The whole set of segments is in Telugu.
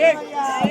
అయ్యో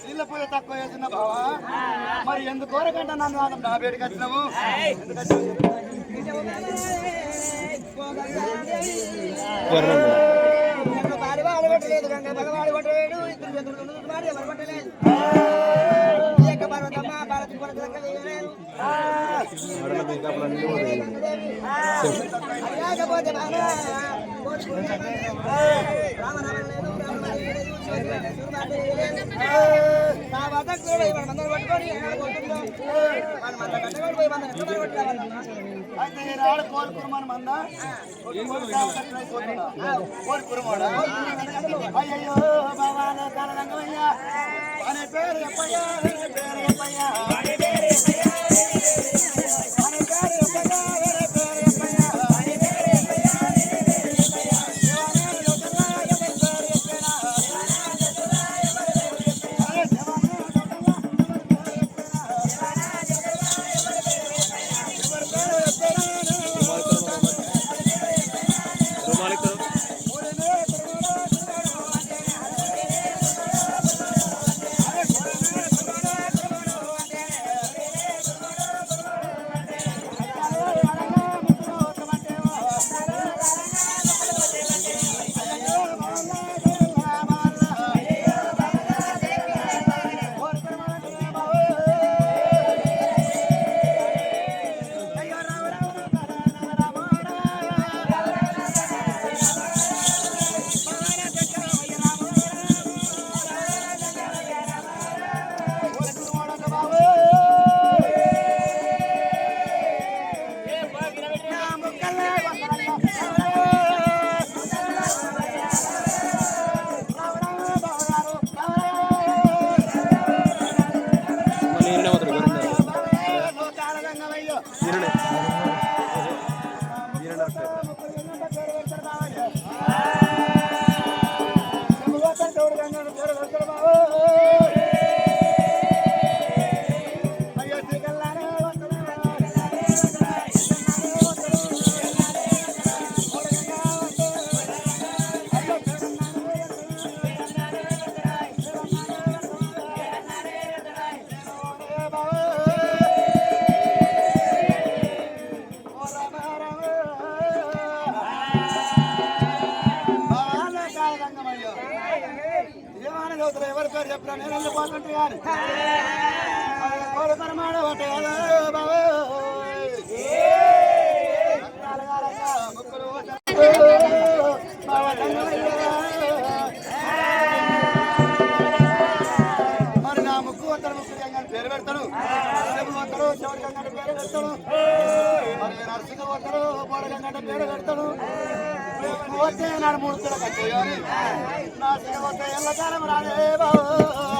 నీళ్ళ పూజ తక్కువ చేస్తున్నా బావా. మరి ఎందుకు కోరకంట నన్ను నాకు నా వేడికి వచ్చినావు. భార్య గంగ కొట్టలేడు ఇద్దరు చంద్రుడు ఎవరు కొట్టలేదు లేకపోతే రామ రామ లేదు రామ రామ లేదు నా వద్ద కూడా ఇవాళ మందరం పట్టుకొని ఎన్నాడు కొడుతుందో వాళ్ళ మంద కట్టగాడు పోయి మందరం ఎక్కడ కొట్టుకోవాలన్నా అయితే ఈనాడు కోరుకురమని మంద కోరుకురమాడా అయ్యయ్యో భవానే కనరంగమయ్యా అనే పేరు ఎప్పయ్యా అనే పేరు ఎప్పయ్యా పేరు పెడతాడు చెవు వత్తడు చెవుడు గంగని పేరు పెడతాడు మరి నరసింహ వత్తడు బోడ గంగని పేరు పెడతాడు రేపు వస్తే నాడు మూడు కూడా నా సిగ వస్తే ఎల్లకాలం రాదే బాబు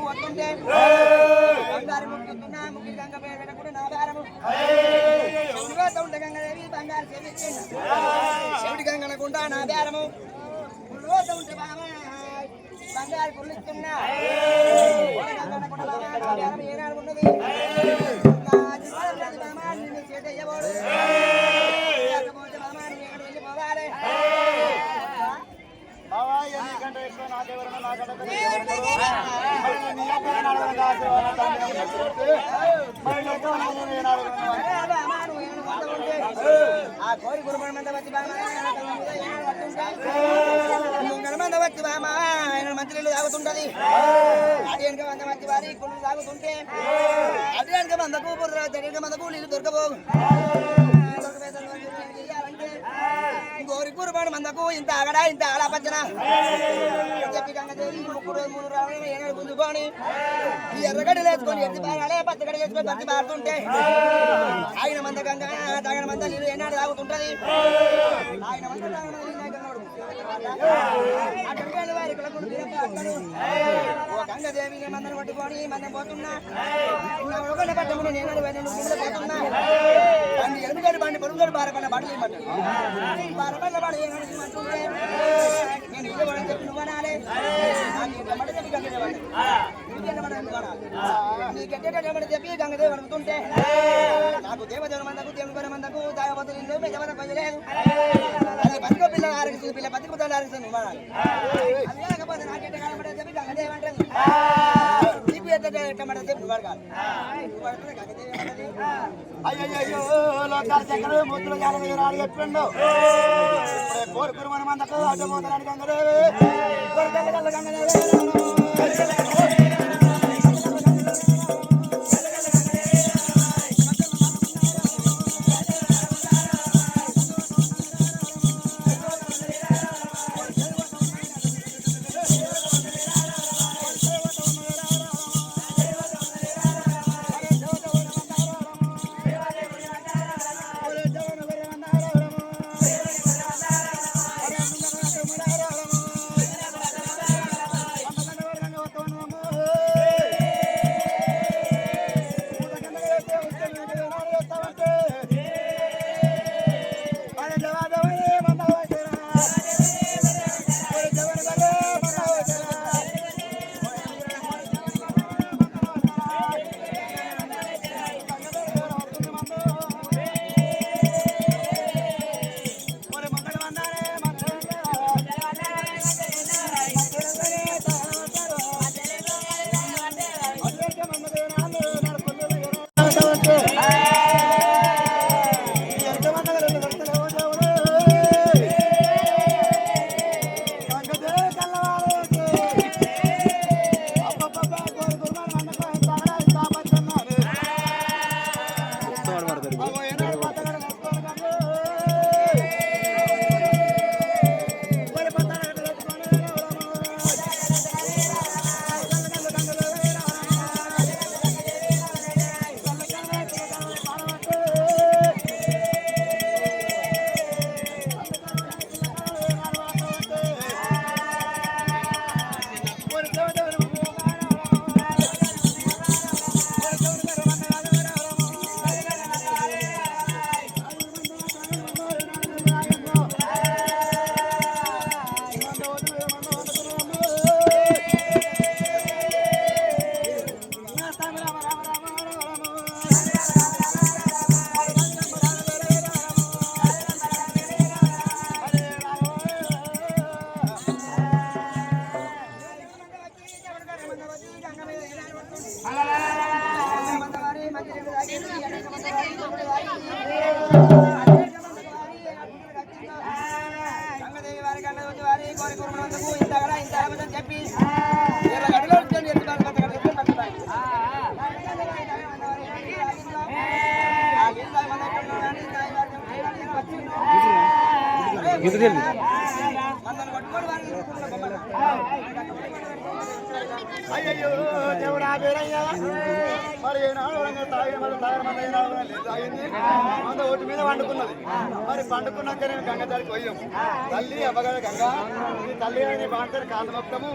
మొగనాన్న వాడిని చెప్పి వారి గంగదేవి ఎక్కడ పడుతుంటే, ఓ గంగదేవి ఎక్కడ ఆయన ముక్కు వస్తుంటే, బంగారు ముక్కుతున్నా, ముక్కు గంగ పేరు పెట్టకుండా నా బేరము. శివుడిగా ఉంటే గంగదేవి బంగారు చెవిచ్చిండు. శివుడి గంగనకుండా నా బేరము. రోజు ఉంటే బామ, బంగారు కుళ్ళిస్తున్నా. ఓ గంగనకుండా బామ, నా బేరం ఏనాడు ఉన్నది? నా జీవితం లేదు బామ, నిన్ను చేతయ్యబోడు. లేకపోతే బామ, నువ్వు ఎక్కడికి వెళ్ళిపోవాలి? బావా, ఇక నీకంటే ఎక్కువ నాకెవరన్నా నాకంటే పెద్ద ఎవరున్నారు? మరి నీ అబ్బాయి నడవడం కాదు, ఎవరన్నా తండ్రి నడవడం చెప్తే, మరి నీతో నువ్వు నేను అడగను. అరే బామ, నువ్వు ఏమైనా పోతా ఉంటే, ఆ కోరి గురుమణ మంద వచ్చి బామ, ఆయన తన ఆయన తాగుతుంటది అటు వెనక మంద వచ్చి వారి కుళ్ళు తాగుతుంటే అటు మందకు బుర్ర అటు మందకు నీళ్ళు ఏం బాడు మందకు ఇంత ఆగడా ఇంత ఆడా పచ్చన చెప్పి గంగదేవి ముక్కుడు మూడు రావడం ఏనాడు గుంజుకొని ఈ ఎర్రగడ్డ లేచుకొని ఎత్తి పారాలే పచ్చగడ్డ చేసుకొని పత్తి పారుతుంటే. ఆయన మంద గంగ తాగిన మంద నీళ్ళు ఏనాడు తాగుతుంటది. ఆయన మంద తాగిన వారి కులకుడు గంగదేవి నేను మందను పట్టుకొని మందం పోతున్నా. ఒకళ్ళ ఒక్కళ్ళ పట్టమును నేను పోయిన నువ్వు ముందు పోతున్నా బండి ఎలుగుగడ్డి బండి పొరుగుగడ్డి బారపల్ల బట్టలు ఇమ్మంటాడు బారపల్ల బడ ఏనాడు నేను ఇల్లు కూడా చెప్పి నువ్వు అనాలి. నాకు చెప్పి గంగదేవి అన్నది. చెప్పి గంగదేవి అడుగుతుంటే నాకు దేవదేవుని దేవుని పని మందకు తాగబోతు నిన్ను పెద్దవద అది బతుకు పిల్ల ఆరగిస్తుంది పిల్ల బతుకు పిల్లలు ఆరగిస్తుంది నువ్వు అనాలి. అది లేకపోతే నాకెంత కనబడే చెప్పి గంగదేవి అంటది ఎంత నువ్వు అడగాలి లోకాల చక్కెర ముద్దులు చెప్పిండు ఇప్పుడే కోరుకురు మన మందకు అడ్డమవుతారని గంగదేవి కొరకల్ల గంగదేవి గంగదేవి వారి గంగ వచ్చి వారి కోరి కురుమనందుకు ఇంత గడ ఇంత అబద్ధం చెప్పి ఎర్ర గడిలో వచ్చి ఎత్తి బాగా పచ్చ గడ్డ పట్టి బాగా. ఆ గిరి తాగి మంద ఎక్కడ కానీ తాగి వారి గంగ వచ్చిండు. మందను పట్టుకొని వారిని తీసుకుంటున్న బొమ్మలు. అయ్యయ్యో దేవుడా వీరయ్య మరి ఏనాడు వరంగా తాగిన మళ్ళీ తాగిన మంది తాగింది మంద ఒట్టు మీద పండుకున్నది. మరి పండుకున్నాక నేను గంగ దానికి పోయాము. తల్లి అవ్వగల గంగ నీ తల్లి అని బాగుంటారు కాలు మొత్తము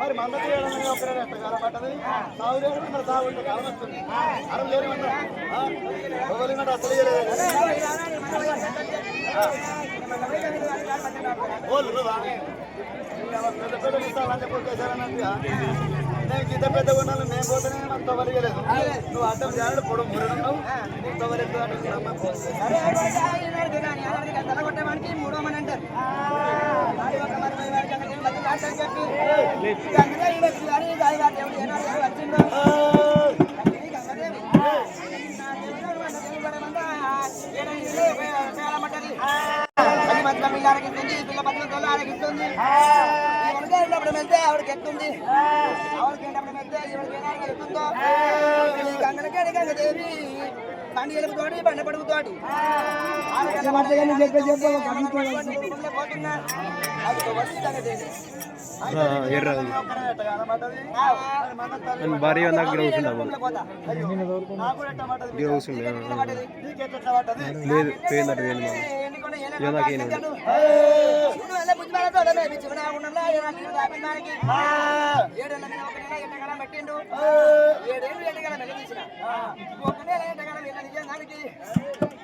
మరి మంద తీయడానికి ఒకరే ఎంత కాలం పట్టదు సాగు లేని మరి సాగు ఉంటే కాలం వస్తుంది. అరం లేని మంద. ఒకరి అసలు ఇయ్యలేదు. ఓళ్ళు పెద్ద పెద్ద పెద్ద ముసలాన్ని కొట్టేశారన్నట్టుగా. నేను పెద్ద నేను పోతేనే నాకు తొవలియలేదు నువ్వు చేయాలి పొడవు మురడున్నావు నీకు తలగొట్టేవానికి మూడో మని అంటారు. ఒక మరి పోయి వాడికి అక్కడ ఏం బతుకు కాదని చెప్పి, ఇక అందుకే ఈ వ్యక్తి కానీ ఈ గాలి వాడు ఎవడు ఏనాడు ఎవడు వచ్చిండో. ఈ గంగదేవి. నా దేవుడు మన దేవుడు పడమంతా ఏడాది ఇల్లే పే- పేలమంటది. పది మంది పిల్ల ఆరగిస్తుంది, పిల్ల పది మంది ఆరగిస్తుంది. ఈ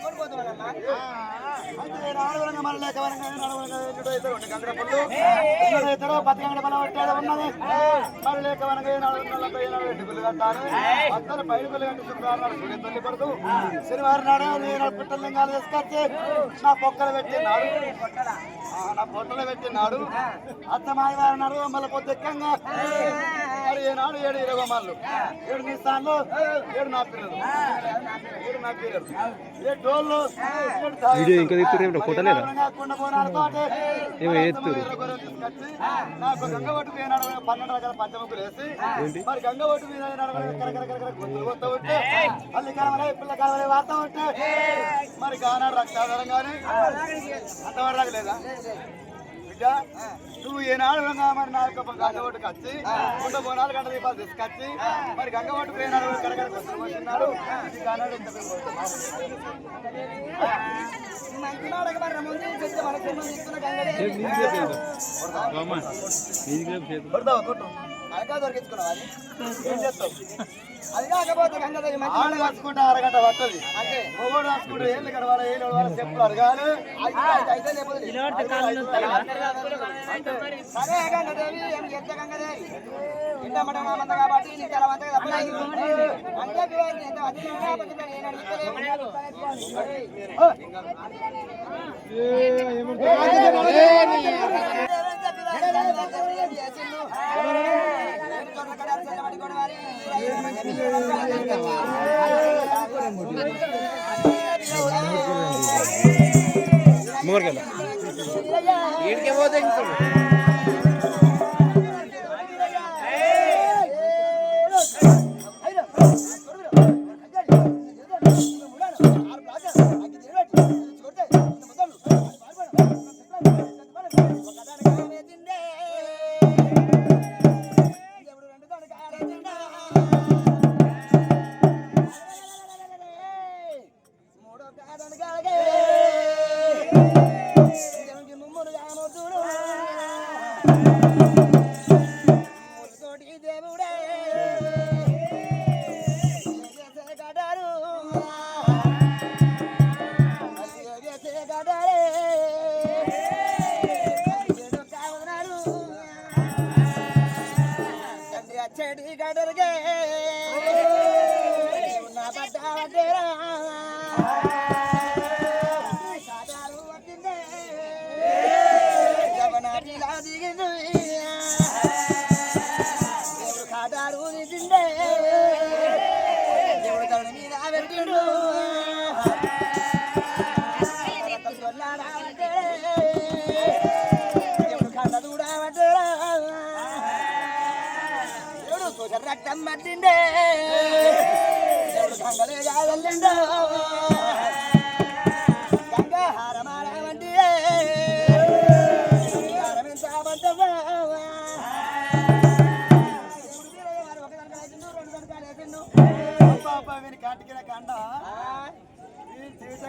ఈవిడకి ఏనాడు ఎత్తుందో ఈ గంగనకేడి గంగదేవి బండి ఎలుపుతోటి బండ పడుగుతోటి భారీ నాకు పిల్లలు లేదు పోయిందట వేణు శనివారం నాడు నేను పిట్టలు తీసుకొచ్చి నా పొక్కలు పెట్టినాడు నా పొట్టలు పెట్టినాడు అత్త మాయవారు నాడు మళ్ళీ పొద్దుక్కంగా మరి ఏనాడు ఏడు ఇరవై మళ్ళు ఏడు నీ స్థానంలో ఏడు నా పిల్లలు ఏడు నా పిల్లలు ఏడు వీడియో ఇంకా తీస్తుర్రు ఏమిటో కుండ బోనాలతోటి ఏమో ఎత్తురు మరి గానాడు రక్తాధారం కానీ అంతవరకు రాగలేదా బిడ్డ నువ్వు ఏనాడు మరి నా యొక్క గంగ ఒట్టుకు వచ్చి కొండ బోనాలు గంట దీపాలు తీసుకొచ్చి మరి గంగ పోయినాడు ఇస్తున్న గంగడే కొడతావా కొట్టు దొరికించుకున్నావు అది ఏం చేస్తావు అది కాకపోతే గంగదేవి మంచి ఆడు కాసుకుంటే అరగంట పట్టది అంటే మొగోడు కాసుకుంటే ఏళ్ళు కడవాలి ఏళ్ళు చెప్పులు అయితే లేకపోతే సరే గంగదేవి ఏం గంగదేవి కాబట్టి తప్పలేదు అంటే పిల్లలు ఎంత అడుగుతలేను. మూగరికెళ్ళ మూడో రక్తం మట్టిండే దేవుడు కంగలే కాదల్లిండో వీని కంటికిన కండ.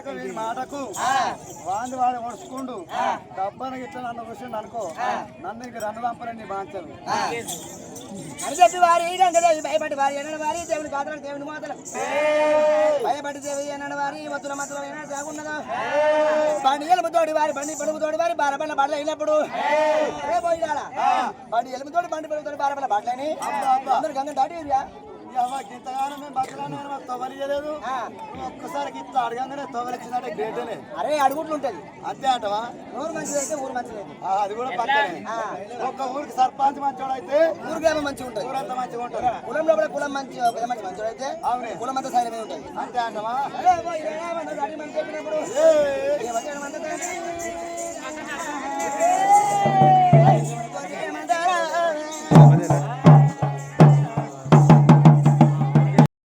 వీని మాటకు. వాంది వాడు ఒడుచుకుండు. డబ్బను ఇట్లా నన్ను కూర్చుండు అనుకో. నన్ను ఇంక రెండు దంపలండి బాంచలు ఆ. అని చెప్పి వారి భయపడి వారి ఎన్నడ వారి దేవుని కాదలు దేవుని మాతలు భయపడి దేవి ఎన్నడ వారి మతుల మతుల ఎన్నడ సాగున్నదా బండి ఎలుముతోడి వారి బండి పడుముతోడి వారి బారబల్ల బడలు అయినప్పుడు. రే పోయినాడా బండి ఎలుముతోడి బండి పడుముతోడి బారబల్ల బడలని అందరు గంగ దాటి ఒక్కసారి గిట్ల అడగంగానే తొవలిచ్చినట్టే గ్రేటేనే అరే అడుగుట్లు ఉంటది అంతే అంటవా? నోరు మంచిదైతే ఊరు మంచిదైతే ఆ, అది కూడా పక్కనే. ఒక్క ఊరికి సర్పంచ్ మంచోడు అయితే ఊరు గ్రామం మంచిగా ఉంటుంది ఊరంతా మంచిగా ఉంటుంది కులం లోపల కులం మంచి పెద్ద మంచి మంచి అయితే అవునే. కులం అంతా సైలమే ఉంటుంది అంతే అంటవా?